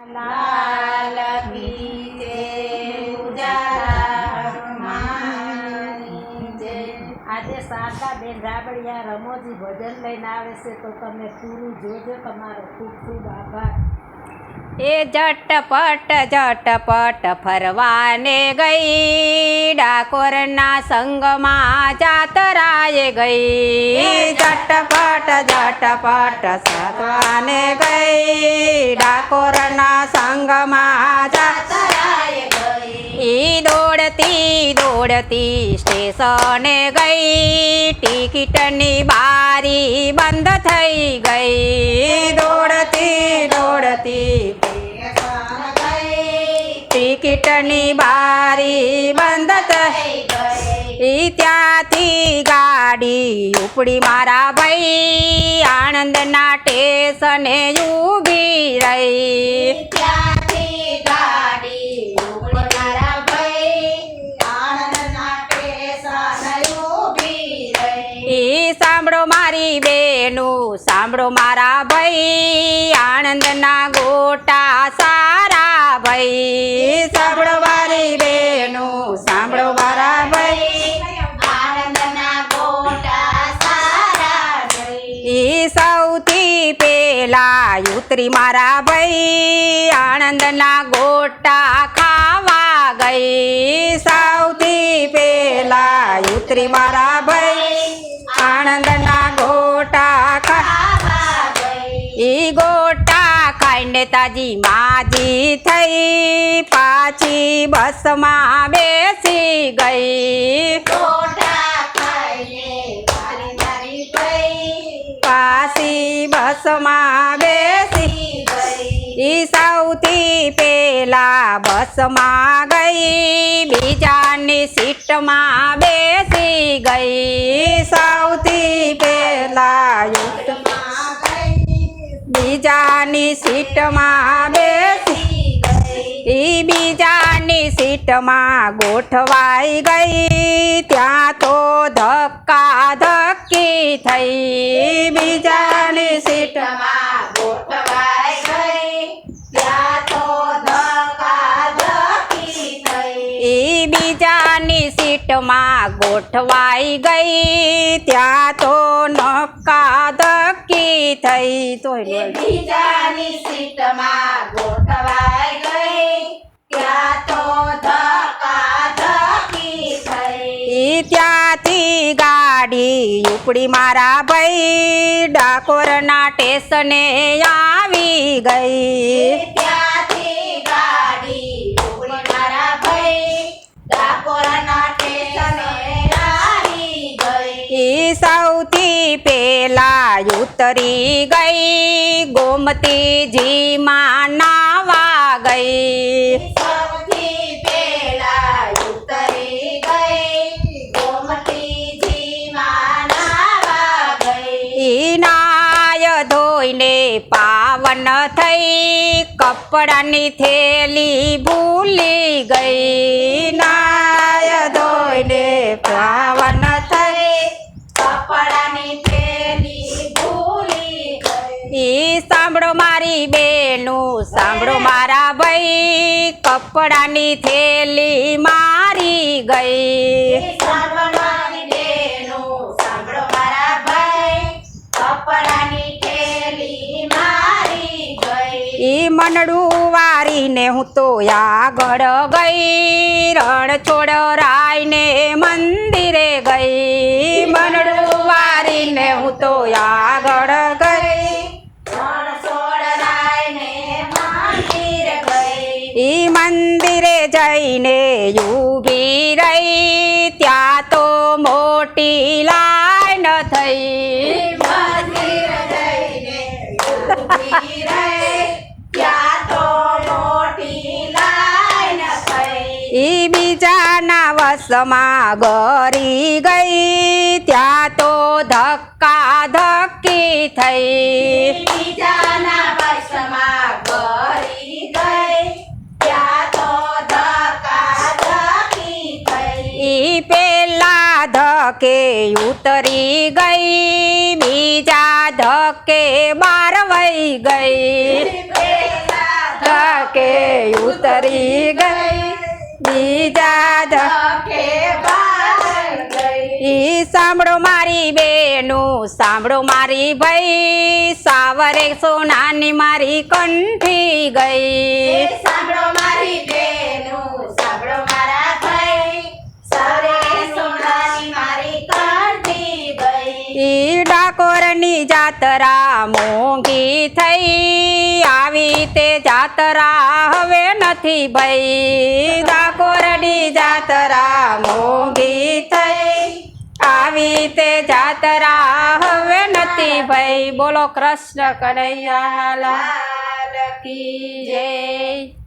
આજે શારદા બેન રાબડિયા રમોજી ભજન લઈને આવે છે, તો તમે પૂરું જોજો તમારો ખૂબ ખૂબ આભાર. એ ઝટપટ ઝટપટ ફરવાને ગઈ. ડાકોરના સંગમાં જાતરાએ ગઈ. ઝટપટ ઝટપટ ફરવાને ગઈ. ડાકોરના સંગમાં જાતરાએ ગઈ. ઈ દોડતી દોડતી સ્ટેશને ગઈ. ટિકિટની બારી બંધ થઈ ગઈ. દોડતી ટિકિટની બારી બંધ થઈ ત્યાંથી ગાડી ઉપડી મારા ભાઈ. આણંદના ટેશને ઊભી રહી. ત્યાંથી ગાડી ઉપડી મારા ભાઈ. આણંદના સ્ટેશને ઊભી રહી. સાંભળો મારી બેનું સાંભળો મારા ભાઈ. આણંદના ગોટા સારા ભાઈ. સાંભળો વારી બેનું સાંભળો મારા ભાઈ એ સૌથી પેલા ઉતરી મારા ભાઈ આણંદના ગોટા ખાવા ગઈ સૌથી પેલા ઉતરી મારા ભાઈ આણંદના ગોટા ખાવા ગઈ. ઈ ગોટા ખાઈને તાજી માજી થઈ પાછી બસમાં બેસી ગઈ. પાછી બસમાં બેસી ગઈ. ઈ સૌથી પેલા બસમાં ગઈ. બીજાની સીટમાં બેસી ગઈ. સૌથી પેલા બીજાની સીટમાં બેસી ઈ બીજાની સીટમાં ગોઠવાઈ ગઈ ત્યાં તો ધક્કા ધક્કી થઈ બીજાની સીટમાં ગોઠવાઈ ગઈ. ત્યાં તો ધક્કાધક્કી થઈ. ઈ બીજાની સીટમાં ગોઠવાઈ ગઈ ત્યાં તો નક્કા ધક્કી થઈ તો થઈ. ત્યાંથી ગાડી ઉપડી મારા ભાઈ ડાકોરના સ્ટેશને આવી ગઈ ત્યાંથી સ્ટેશને આવી ગઈ. સૌથી પેલા ઉતરી ગઈ ગોમતીજી માં નાવા ગઈ. નાય ધોઈને પાવન થઈ કપડાની થેલી ભૂલી ગઈ નાય ધોઈને પાવન થઈ કપડાની થેલી ભૂલી ગઈ. ઈ સાંભળો મારી બેનું સાંભળો મારા ભાઈ કપડાની થેલી મારી ગઈ. ઈ મનડું વારીને હું તો આગળ ગઈ રણ છોડ મંદિરે જઈને યુગી રહી ત્યાં તો મોટી લાઈન થઈ. ઈ વસમાં ગરી ગઈ, ત્યાં તો ધક્કા ધક્કી થઈ બીજાના વશમાં ગળી ગઈ. ત્યાં તો ધક્કાધક્કી થઈ. ઈ પેલા ધકે ઉતરી ગઈ, બીજા ધકે બાર વઈ ગઈ. ધકે ઉતરી ગઈ, બીજા ધકે ઈ સાંભળો મારી બેનું, સાંભળો મારી ભાઈ, સાવરે સોનાની મારી કંઠી ગઈ સાંભળો મારી બેનું સાંભળો મારા ભાઈ સરે સોનાની મારી કાંઠી ગઈ ઈ ડાકોરની જાતરા મોંઘી થઈ. આવી તે જાતરા હવે નથી ભઈ. ડાકોરની જાતરા મોંઘી થઈ. આવી તે જાતરા હવે નથી ભઈ. બોલો કૃષ્ણ કનૈયા લાલ કી જય.